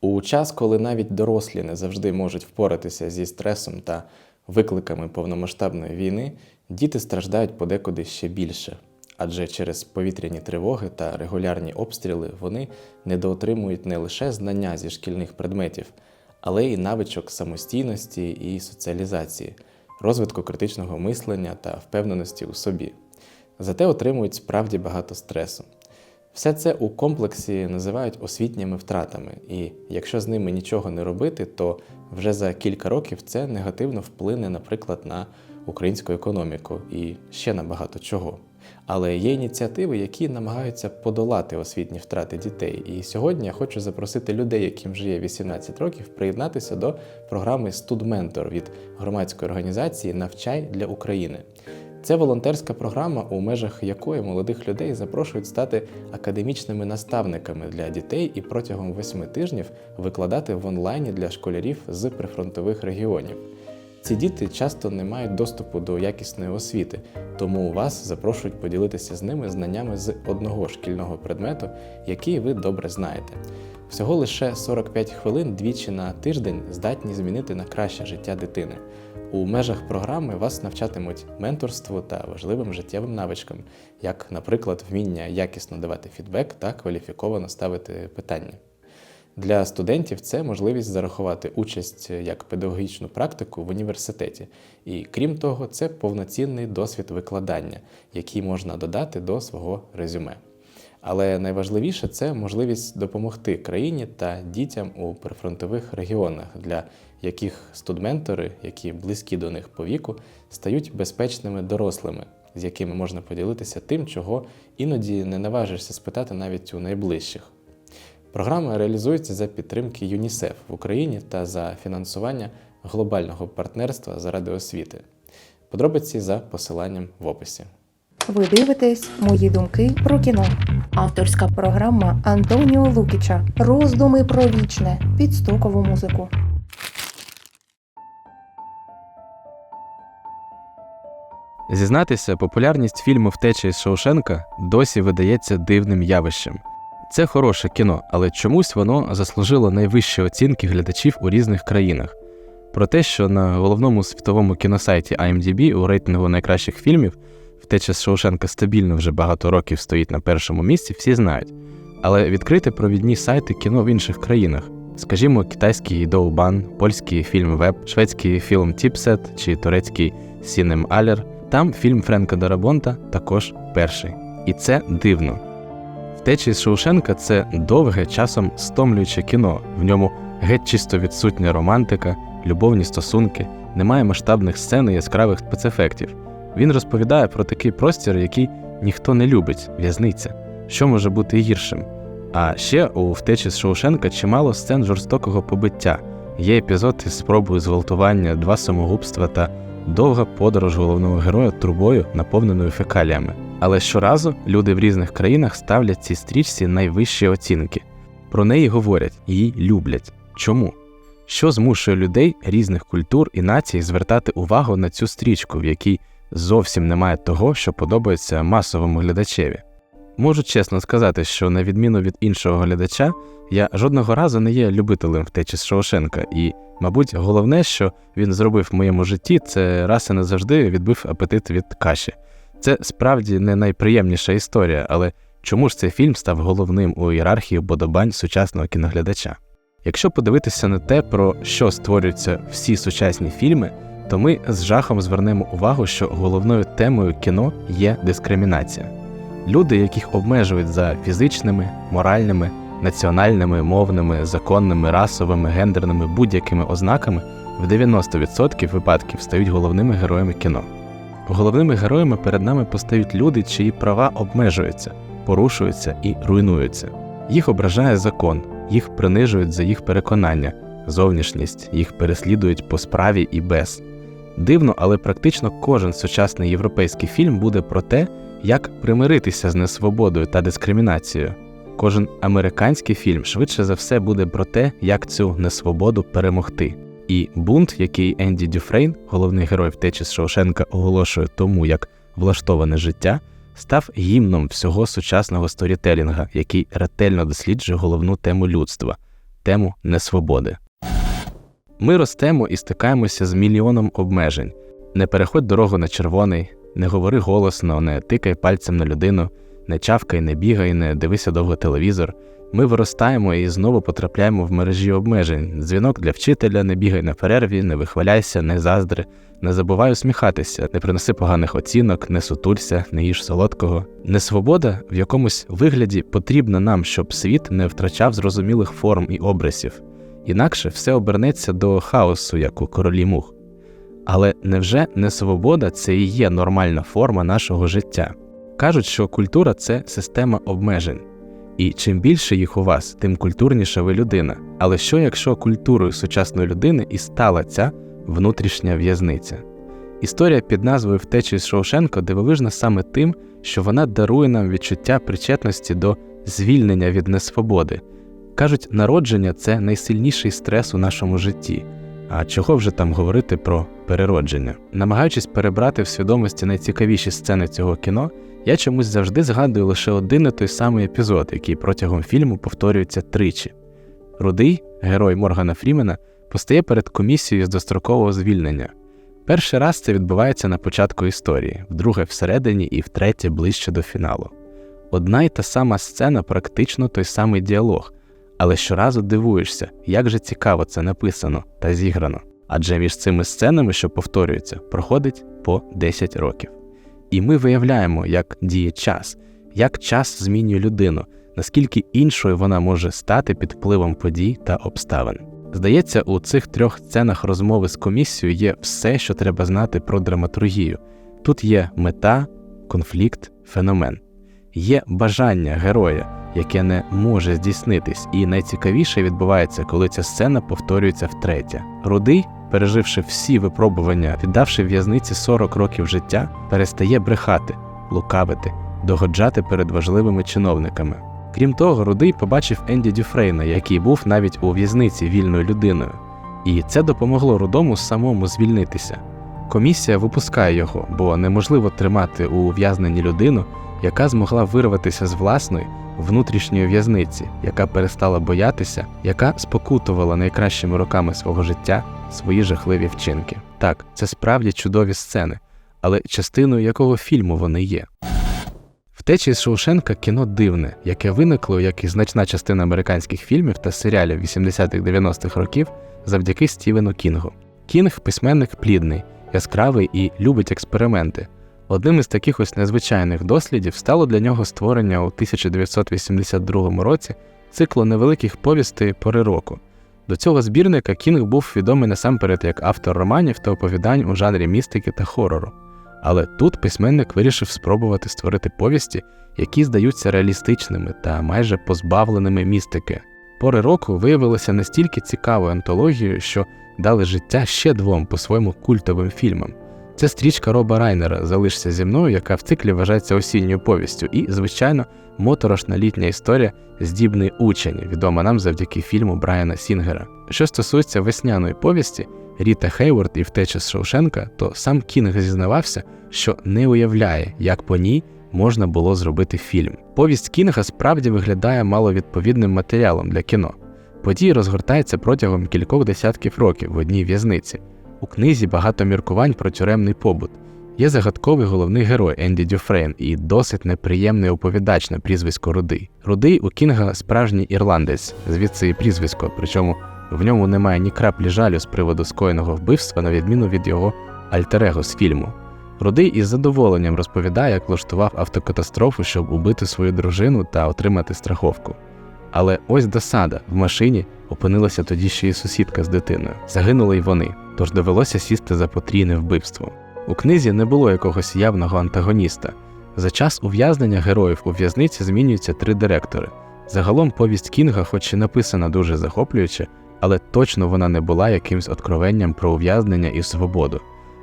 У час, коли навіть дорослі не завжди можуть впоратися зі стресом та викликами повномасштабної війни, діти страждають подекуди ще більше. Адже через повітряні тривоги та регулярні обстріли вони недоотримують не лише знання зі шкільних предметів, але й навичок самостійності і соціалізації, розвитку критичного мислення та впевненості у собі. Зате отримують справді багато стресу. Все це у комплексі називають освітніми втратами, і якщо з ними нічого не робити, то вже за кілька років це негативно вплине, наприклад, на українську економіку і ще на багато чого. Але є ініціативи, які намагаються подолати освітні втрати дітей. І сьогодні я хочу запросити людей, яким вже є 18 років, приєднатися до програми Студментор від громадської організації Навчай для України. Це волонтерська програма, у межах якої молодих людей запрошують стати академічними наставниками для дітей і протягом восьми тижнів викладати в онлайні для школярів з прифронтових регіонів. Ці діти часто не мають доступу до якісної освіти, тому вас запрошують поділитися з ними знаннями з одного шкільного предмету, який ви добре знаєте. Всього лише 45 хвилин двічі на тиждень здатні змінити на краще життя дитини. У межах програми вас навчатимуть менторству та важливим життєвим навичкам, як, наприклад, вміння якісно давати фідбек та кваліфіковано ставити питання. Для студентів це можливість зарахувати участь як педагогічну практику в університеті, і крім того, це повноцінний досвід викладання, який можна додати до свого резюме. Але найважливіше це можливість допомогти країні та дітям у прифронтових регіонах, для яких студментори, які близькі до них по віку, стають безпечними дорослими, з якими можна поділитися тим, чого іноді не наважишся спитати навіть у найближчих. Програма реалізується за підтримки ЮНІСЕФ в Україні та за фінансування глобального партнерства заради освіти. Подробиці за посиланням в описі. Ви дивитесь мої думки про кіно. Авторська програма Антоніо Лукіча. Роздуми про вічне під стокову музику. Зізнатися, популярність фільму Втеча із Шоушенка досі видається дивним явищем. Це хороше кіно, але чомусь воно заслужило найвищі оцінки глядачів у різних країнах. Про те, що на головному світовому кіносайті IMDb у рейтингу найкращих фільмів Втеча з Шоушенка стабільно вже багато років стоїть на першому місці, всі знають. Але відкрити провідні сайти кіно в інших країнах, скажімо, китайський Доубан, польський фільм Веб, шведський фільм Тіпсет чи турецький Сінем Алер, там фільм Френка Дарабонта також перший. І це дивно. Втечі з Шоушенка це довге, часом стомлююче кіно. В ньому геть чисто відсутня романтика, любовні стосунки, немає масштабних сцен і яскравих спецефектів. Він розповідає про такий простір, який ніхто не любить в'язниця. Що може бути гіршим? А ще у втечі з Шоушенка чимало сцен жорстокого побиття. Є епізод із спробою зґвалтування, два самогубства та довга подорож головного героя трубою, наповненою фекаліями. Але щоразу люди в різних країнах ставлять цій стрічці найвищі оцінки. Про неї говорять, її люблять. Чому? Що змушує людей різних культур і націй звертати увагу на цю стрічку, в якій зовсім немає того, що подобається масовому глядачеві? Можу чесно сказати, що на відміну від іншого глядача, я жодного разу не є любителем втечі з Шоушенка, і, мабуть, головне, що він зробив в моєму житті, це раз і назавжди відбив апетит від каші. Це справді не найприємніша історія, але чому ж цей фільм став головним у ієрархії вподобань сучасного кіноглядача? Якщо подивитися на те, про що створюються всі сучасні фільми, то ми з жахом звернемо увагу, що головною темою кіно є дискримінація. Люди, яких обмежують за фізичними, моральними, національними, мовними, законними, расовими, гендерними будь-якими ознаками, в 90% випадків стають головними героями кіно. Головними героями перед нами постають люди, чиї права обмежуються, порушуються і руйнуються. Їх ображає закон, їх принижують за їх переконання, зовнішність, їх переслідують по справі і без. Дивно, але практично кожен сучасний європейський фільм буде про те, як примиритися з несвободою та дискримінацією. Кожен американський фільм швидше за все буде про те, як цю несвободу перемогти. І бунт, який Енді Дюфрейн, головний герой втечі з Шоушенка, оголошує тому, як влаштоване життя, став гімном всього сучасного сторітелінга, який ретельно досліджує головну тему людства тему несвободи. Ми ростемо і стикаємося з мільйоном обмежень. Не переходь дорогу на червоний, не говори голосно, не тикай пальцем на людину, не чавкай, не бігай, не дивися довго телевізор. Ми виростаємо і знову потрапляємо в мережі обмежень. Дзвінок для вчителя, не бігай на перерві, не вихваляйся, не заздри, не забувай усміхатися, не приноси поганих оцінок, не сутулься, не їж солодкого. Несвобода в якомусь вигляді потрібна нам, щоб світ не втрачав зрозумілих форм і образів. Інакше все обернеться до хаосу, як у королі мух. Але невже несвобода це і є нормальна форма нашого життя? Кажуть, що культура це система обмежень. І чим більше їх у вас, тим культурніша ви людина. Але що якщо культурою сучасної людини і стала ця внутрішня в'язниця? Історія під назвою Втечі з Шоушенко дивовижна саме тим, що вона дарує нам відчуття причетності до звільнення від несвободи. Кажуть, народження це найсильніший стрес у нашому житті. А чого вже там говорити про переродження? Намагаючись перебрати в свідомості найцікавіші сцени цього кіно, я чомусь завжди згадую лише один і той самий епізод, який протягом фільму повторюється тричі. Рудий, герой Моргана Фрімена, постає перед комісією з дострокового звільнення. Перший раз це відбувається на початку історії, вдруге всередині і втретє ближче до фіналу. Одна й та сама сцена, практично той самий діалог, але щоразу дивуєшся, як же цікаво це написано та зіграно. Адже між цими сценами, що повторюються, проходить по 10 років. І ми виявляємо, як діє час, як час змінює людину, наскільки іншою вона може стати під впливом подій та обставин. Здається, у цих трьох сценах розмови з комісією є все, що треба знати про драматургію. Тут є мета, конфлікт, феномен, є бажання героя, яке не може здійснитись, і найцікавіше відбувається, коли ця сцена повторюється втретє. Рудий, переживши всі випробування, віддавши в'язниці 40 років життя, перестає брехати, лукавити, догоджати перед важливими чиновниками. Крім того, Рудий побачив Енді Дюфрейна, який був навіть у в'язниці вільною людиною, і це допомогло Рудому самому звільнитися. Комісія випускає його, бо неможливо тримати у ув'язненні людину, яка змогла вирватися з власної внутрішньої в'язниці, яка перестала боятися, яка спокутувала найкращими роками свого життя свої жахливі вчинки. Так, це справді чудові сцени, але частиною якого фільму вони є. Втечі з Шоушенка кіно дивне, яке виникло, як і значна частина американських фільмів та серіалів 80-х-90-х років завдяки Стівену Кінгу. Кінг письменник плідний, яскравий і любить експерименти. Одним із таких ось незвичайних дослідів стало для нього створення у 1982 році циклу невеликих повістей пори року. До цього збірника Кінг був відомий насамперед як автор романів та оповідань у жанрі містики та хорору. Але тут письменник вирішив спробувати створити повісті, які здаються реалістичними та майже позбавленими містики. Пори року виявилися настільки цікавою антологією, що дали життя ще двом по-своєму культовим фільмам. Це стрічка Роба Райнера Залишся зі мною, яка в циклі вважається осінньою повістю, і, звичайно, моторошна літня історія Здібний учень, відома нам завдяки фільму Брайана Сінгера. Що стосується весняної повісті Ріта Хейворд і втеча з Шоушенка, то сам Кінг зізнавався, що не уявляє, як по ній можна було зробити фільм. Повість Кінга справді виглядає маловідповідним матеріалом для кіно. Події розгортаються протягом кількох десятків років в одній в'язниці. У книзі багато міркувань про тюремний побут. Є загадковий головний герой Енді Дюфрейн і досить неприємний оповідач на прізвисько Рудий. Рудий у Кінга справжній ірландець, звідси і прізвисько, причому в ньому немає ні краплі жалю з приводу скоєного вбивства, на відміну від його альтерего з фільму. Рудий із задоволенням розповідає, як влаштував автокатастрофу, щоб убити свою дружину та отримати страховку. Але ось досада в машині опинилася тоді ще й сусідка з дитиною. Загинули й вони, тож довелося сісти за потрійне вбивство. У книзі не було якогось явного антагоніста. За час ув'язнення героїв у в'язниці змінюються три директори. Загалом повість Кінга, хоч і написана дуже захоплююче, але точно вона не була якимсь откровенням про ув'язнення і свободу.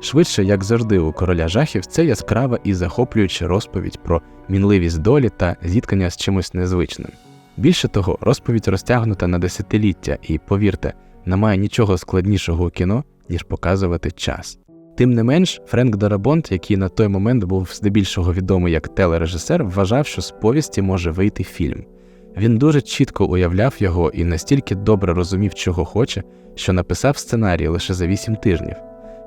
Швидше, як завжди, у короля жахів, це яскрава і захоплююча розповідь про мінливість долі та зіткнення з чимось незвичним. Більше того, розповідь розтягнута на десятиліття, і повірте, немає нічого складнішого у кіно, ніж показувати час. Тим не менш, Френк Дарабонт, який на той момент був здебільшого відомий як телережисер, вважав, що з повісті може вийти фільм. Він дуже чітко уявляв його і настільки добре розумів, чого хоче, що написав сценарій лише за 8 тижнів.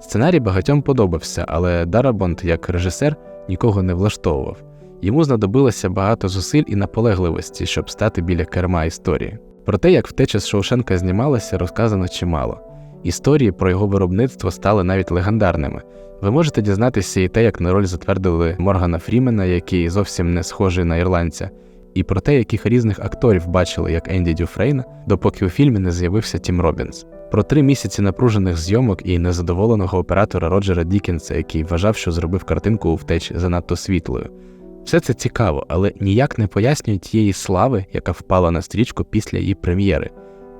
Сценарій багатьом подобався, але Дарабонт, як режисер, нікого не влаштовував. Йому знадобилося багато зусиль і наполегливості, щоб стати біля керма історії. Про те, як втеча з Шоушенка знімалася, розказано чимало. Історії про його виробництво стали навіть легендарними. Ви можете дізнатися і те, як на роль затвердили Моргана Фрімена, який зовсім не схожий на ірландця, і про те, яких різних акторів бачили як Енді Дюфрейна, допоки у фільмі не з'явився Тім Робінс. Про три місяці напружених зйомок і незадоволеного оператора Роджера Дікінса, який вважав, що зробив картинку у втечі занадто світлою. Все це цікаво, але ніяк не пояснює тієї слави, яка впала на стрічку після її прем'єри.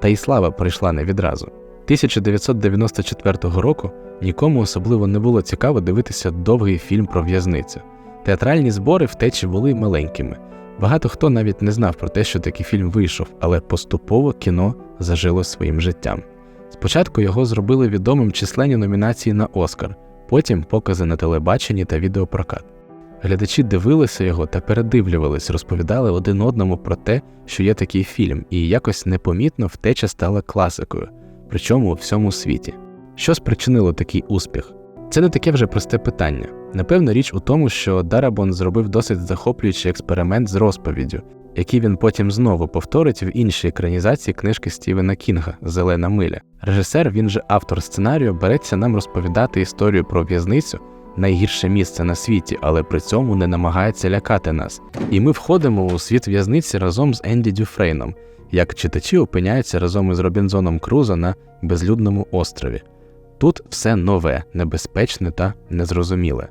Та й слава прийшла не відразу. 1994 року нікому особливо не було цікаво дивитися довгий фільм про в'язницю. Театральні збори втечі були маленькими. Багато хто навіть не знав про те, що такий фільм вийшов, але поступово кіно зажило своїм життям. Спочатку його зробили відомим численні номінації на Оскар, потім покази на телебаченні та відеопрокат. Глядачі дивилися його та передивлювались, розповідали один одному про те, що є такий фільм, і якось непомітно втеча стала класикою, причому у всьому світі. Що спричинило такий успіх? Це не таке вже просте питання. Напевно, річ у тому, що Дарабон зробив досить захоплюючий експеримент з розповіддю, який він потім знову повторить в іншій екранізації книжки Стівена Кінга Зелена миля. Режисер, він же автор сценарію, береться нам розповідати історію про в'язницю, найгірше місце на світі, але при цьому не намагається лякати нас. І ми входимо у світ в'язниці разом з Енді Дюфрейном, як читачі опиняються разом із Робінзоном Крузо на безлюдному острові. Тут все нове, небезпечне та незрозуміле.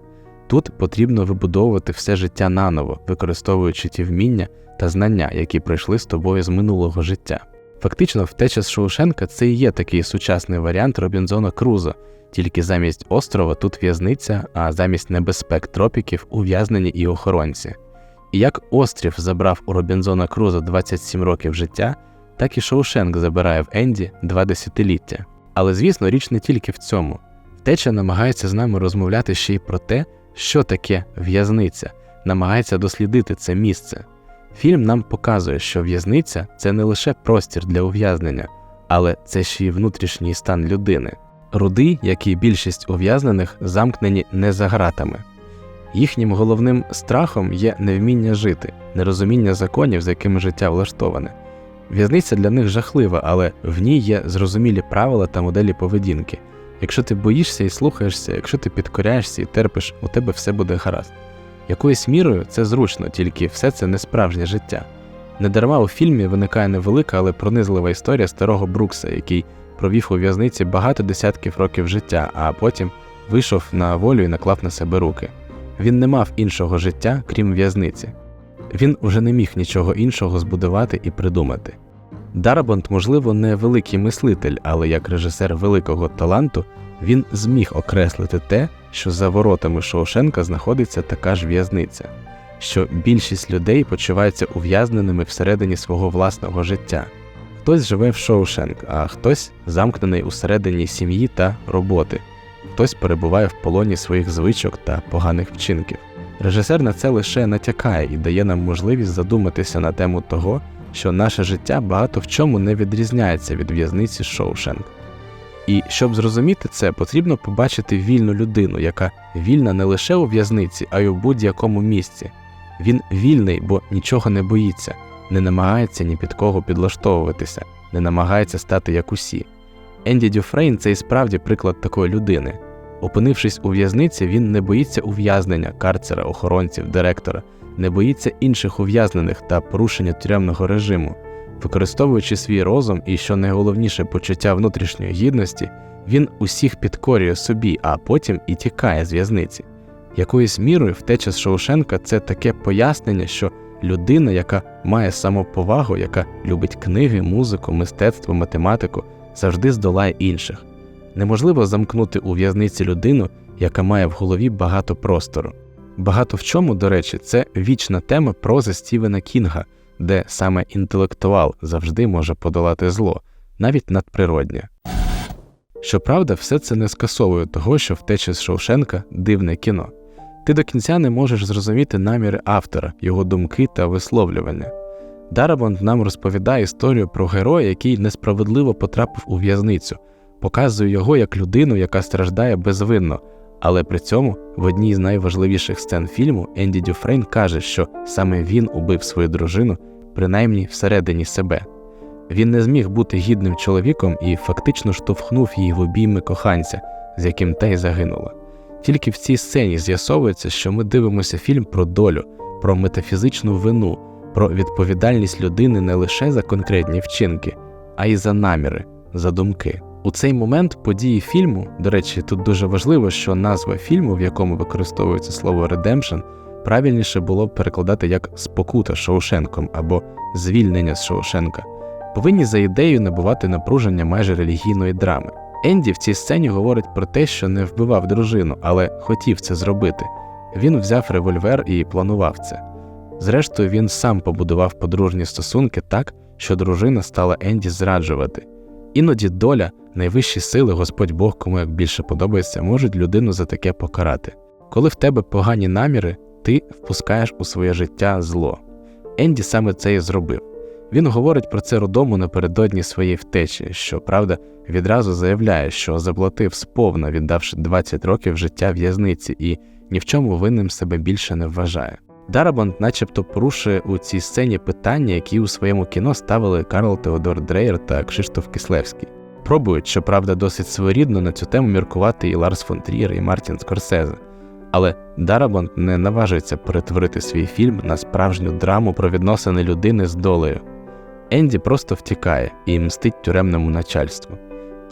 Тут потрібно вибудовувати все життя наново, використовуючи ті вміння та знання, які прийшли з тобою з минулого життя. Фактично, втеча з Шоушенка це і є такий сучасний варіант Робінзона Крузо, тільки замість острова тут в'язниця, а замість небезпек тропіків ув'язнені і охоронці. І як острів забрав у Робінзона Крузо 27 років життя, так і Шоушенк забирає в Енді два десятиліття. Але звісно, річ не тільки в цьому. Втеча намагається з нами розмовляти ще й про те, що таке в'язниця, намагається дослідити це місце. Фільм нам показує, що в'язниця це не лише простір для ув'язнення, але це ще й внутрішній стан людини. Руди, як і більшість ув'язнених, замкнені не за гратами. Їхнім головним страхом є невміння жити, нерозуміння законів, за якими життя влаштоване. В'язниця для них жахлива, але в ній є зрозумілі правила та моделі поведінки. Якщо ти боїшся і слухаєшся, якщо ти підкоряєшся і терпиш, у тебе все буде гаразд. Якоюсь мірою це зручно, тільки все це не справжнє життя. Недарма у фільмі виникає невелика, але пронизлива історія старого Брукса, який провів у в'язниці багато десятків років життя, а потім вийшов на волю і наклав на себе руки. Він не мав іншого життя, крім в'язниці. Він уже не міг нічого іншого збудувати і придумати. Дарабонт, можливо, не великий мислитель, але як режисер великого таланту він зміг окреслити те, що за воротами Шоушенка знаходиться така ж в'язниця, що більшість людей почуваються ув'язненими всередині свого власного життя. Хтось живе в Шоушенк, а хтось замкнений усередині сім'ї та роботи, хтось перебуває в полоні своїх звичок та поганих вчинків. Режисер на це лише натякає і дає нам можливість задуматися на тему того, що наше життя багато в чому не відрізняється від в'язниці Шоушенк. І щоб зрозуміти це, потрібно побачити вільну людину, яка вільна не лише у в'язниці, а й у будь-якому місці. Він вільний, бо нічого не боїться, не намагається ні під кого підлаштовуватися, не намагається стати як усі. Енді Дюфрейн це і справді приклад такої людини. Опинившись у в'язниці, він не боїться ув'язнення, карцера, охоронців, директора, не боїться інших ув'язнених та порушення тюремного режиму. Використовуючи свій розум і, що найголовніше, почуття внутрішньої гідності, він усіх підкорює собі, а потім і тікає з в'язниці. Якоюсь мірою втеча з Шоушенка це таке пояснення, що людина, яка має самоповагу, яка любить книги, музику, мистецтво, математику, завжди здолає інших. Неможливо замкнути у в'язниці людину, яка має в голові багато простору. Багато в чому, до речі, це вічна тема прози Стівена Кінга, де саме інтелектуал завжди може подолати зло, навіть надприроднє. Щоправда, все це не скасовує того, що втеча з Шоушенка дивне кіно. Ти до кінця не можеш зрозуміти наміри автора, його думки та висловлювання. Дарабонд нам розповідає історію про героя, який несправедливо потрапив у в'язницю, показує його як людину, яка страждає безвинно, але при цьому в одній з найважливіших сцен фільму Енді Дюфрейн каже, що саме він убив свою дружину, принаймні всередині себе. Він не зміг бути гідним чоловіком і фактично штовхнув її в обійми коханця, з яким та й загинула. Тільки в цій сцені з'ясовується, що ми дивимося фільм про долю, про метафізичну вину, про відповідальність людини не лише за конкретні вчинки, а й за наміри, за думки. У цей момент події фільму, до речі, тут дуже важливо, що назва фільму, в якому використовується слово «редемпшн», правильніше було б перекладати як спокута Шоушенком або звільнення з Шоушенка, повинні за ідеєю набувати напруження майже релігійної драми. Енді в цій сцені говорить про те, що не вбивав дружину, але хотів це зробити. Він взяв револьвер і планував це. Зрештою, він сам побудував подружні стосунки так, що дружина стала Енді зраджувати. Іноді доля, найвищі сили, Господь Бог, кому як більше подобається, можуть людину за таке покарати. Коли в тебе погані наміри, ти впускаєш у своє життя зло. Енді саме це і зробив. Він говорить про це родому напередодні своєї втечі, що правда відразу заявляє, що заплатив сповна, віддавши 20 років життя в'язниці, і ні в чому винним себе більше не вважає. Дарабонд начебто порушує у цій сцені питання, які у своєму кіно ставили Карл Теодор Дрейер та Кшиштоф Кислевський. Пробують, щоправда, досить своєрідно на цю тему міркувати і Ларс фон Трієр, і Мартін Скорсезе. Але Дарабонд не наважується перетворити свій фільм на справжню драму про відносини людини з долею. Енді просто втікає і мстить тюремному начальству.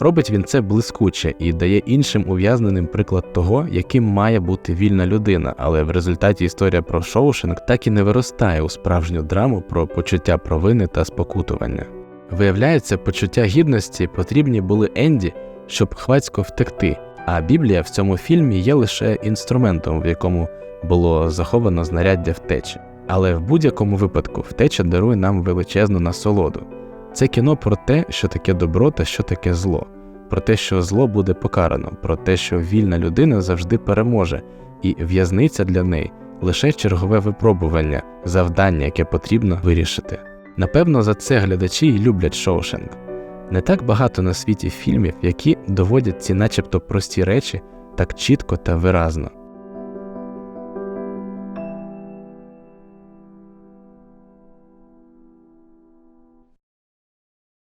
Робить він це блискуче і дає іншим ув'язненим приклад того, яким має бути вільна людина, але в результаті історія про Шоушенк так і не виростає у справжню драму про почуття провини та спокутування. Виявляється, почуття гідності потрібні були Енді, щоб хвацько втекти, а Біблія в цьому фільмі є лише інструментом, в якому було заховано знаряддя втечі. Але в будь-якому випадку втеча дарує нам величезну насолоду. Це кіно про те, що таке добро та що таке зло, про те, що зло буде покарано, про те, що вільна людина завжди переможе, і в'язниця для неї лише чергове випробування, завдання, яке потрібно вирішити. Напевно, за це глядачі й люблять Шоушенк. Не так багато на світі фільмів, які доводять ці начебто прості речі так чітко та виразно.